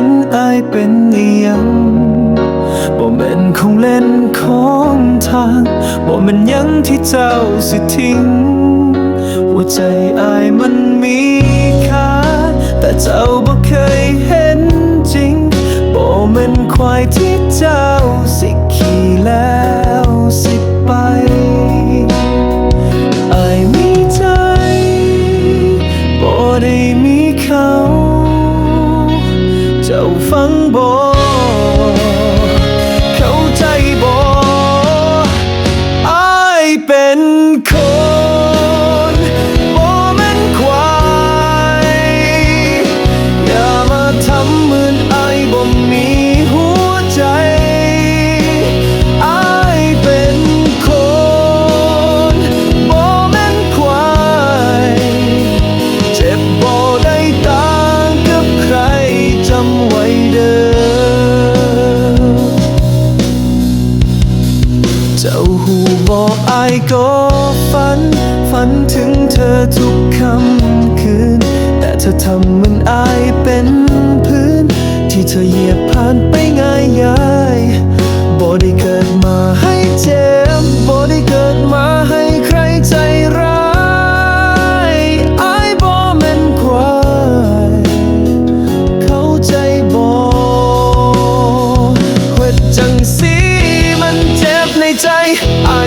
ธอเห็นอายเป็นอียงบ่แม่นของเล่นของทางบ่แม่นยังที่เจ้าสิทิ้ง หัวใจอายมันมีค่าแต่เจ้าบ่เคยเห็นจริงบ่แม่นควายที่เจ้าสิขี่แล้วสิไปอายมีใจบ่ได้มีเขา เจ้า เจ้าหูบอกอก็ฝัน ฝันถึงเธอทุกคำคืน แต่เธอทำเหมือนอเป็นพื้น ที่เธอเหยียบผ่านไปง่ายยายบ่ได้เกิดมาให้เจ็บ day. I